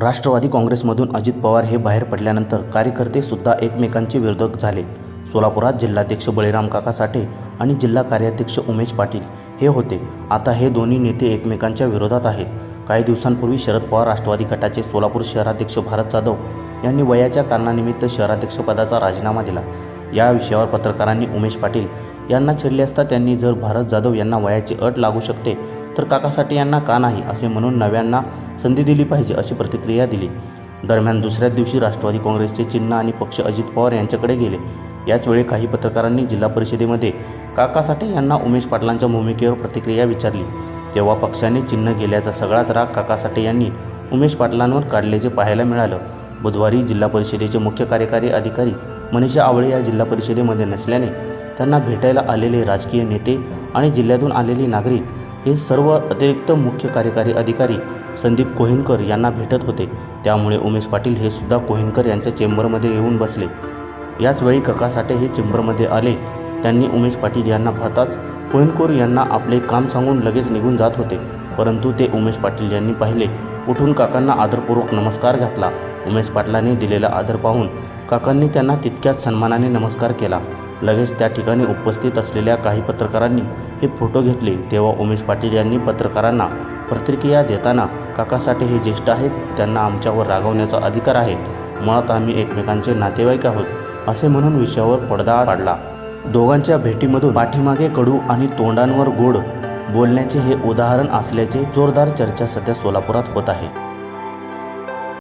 राष्ट्रवादी काँग्रेसमधून अजित पवार हे बाहेर पडल्यानंतर कार्यकर्तेसुद्धा एकमेकांचे विरोधक झाले. सोलापुरात जिल्हाध्यक्ष बळीराम काका साठे आणि जिल्हा कार्याध्यक्ष उमेश पाटील हे होते. आता हे दोन्ही नेते एकमेकांच्या विरोधात आहेत. काही दिवसांपूर्वी शरद पवार राष्ट्रवादी गटाचे सोलापूर शहराध्यक्ष भारत जाधव यांनी वयाच्या कारणानिमित्त शहराध्यक्षपदाचा राजीनामा दिला. या विषयावर पत्रकारांनी उमेश पाटील यांना छेडले असता त्यांनी जर भारत जाधव यांना वयाची अट लागू शकते तर काकासाठी यांना का नाही असे म्हणून नव्यांना संधी दिली पाहिजे अशी प्रतिक्रिया दिली. दरम्यान दुसऱ्याच दिवशी राष्ट्रवादी काँग्रेसचे चिन्ह आणि पक्ष अजित पवार यांच्याकडे गेले. याचवेळी काही पत्रकारांनी जिल्हा परिषदेमध्ये काका साठे यांना उमेश पाटलांच्या भूमिकेवर प्रतिक्रिया विचारली. तेव्हा पक्षाने चिन्ह गेल्याचा सगळाच राग काका साठे यांनी उमेश पाटलांवर काढल्याचे पाहायला मिळालं. बुधवारी जिल्हा परिषदेचे मुख्य कार्यकारी अधिकारी मनीषा आवळे या जिल्हा परिषदेमध्ये नसल्याने त्यांना भेटायला आलेले राजकीय नेते आणि जिल्ह्यातून आलेले नागरिक हे सर्व अतिरिक्त मुख्य कार्यकारी अधिकारी संदीप कोहिनकर यांना भेटत होते. त्यामुळे उमेश पाटील हे सुद्धा कोहिनकर यांच्या चेंबरमध्ये येऊन बसले. याचवेळी कका साठे हे चेंबरमध्ये आले. त्यांनी उमेश पाटील यांना पाहताच कोहिनकोर यांना आपले काम सांगून लगेच निघून जात होते. परंतु ते उमेश पाटील यांनी पाहिले. उठून काकांना आदरपूर्वक नमस्कार घातला. उमेश पाटलांनी दिलेला आदर पाहून काकांनी त्यांना तितक्याच सन्मानाने नमस्कार केला. लगेच त्या ठिकाणी उपस्थित असलेल्या काही पत्रकारांनी हे फोटो घेतले. तेव्हा उमेश पाटील यांनी पत्रकारांना प्रतिक्रिया देताना काकासाठी हे ज्येष्ठ आहेत त्यांना आमच्यावर रागवण्याचा अधिकार आहे. मुळात आम्ही एकमेकांचे नातेवाईक आहोत असे म्हणून विषयावर पडदा पाडला. दोघांच्या भेटीमधून पाठीमागे कडू आणि तोंडांवर गोड बोलण्याचे हे उदाहरण असल्याचे जोरदार चर्चा सध्या सोलापुरात होत आहे.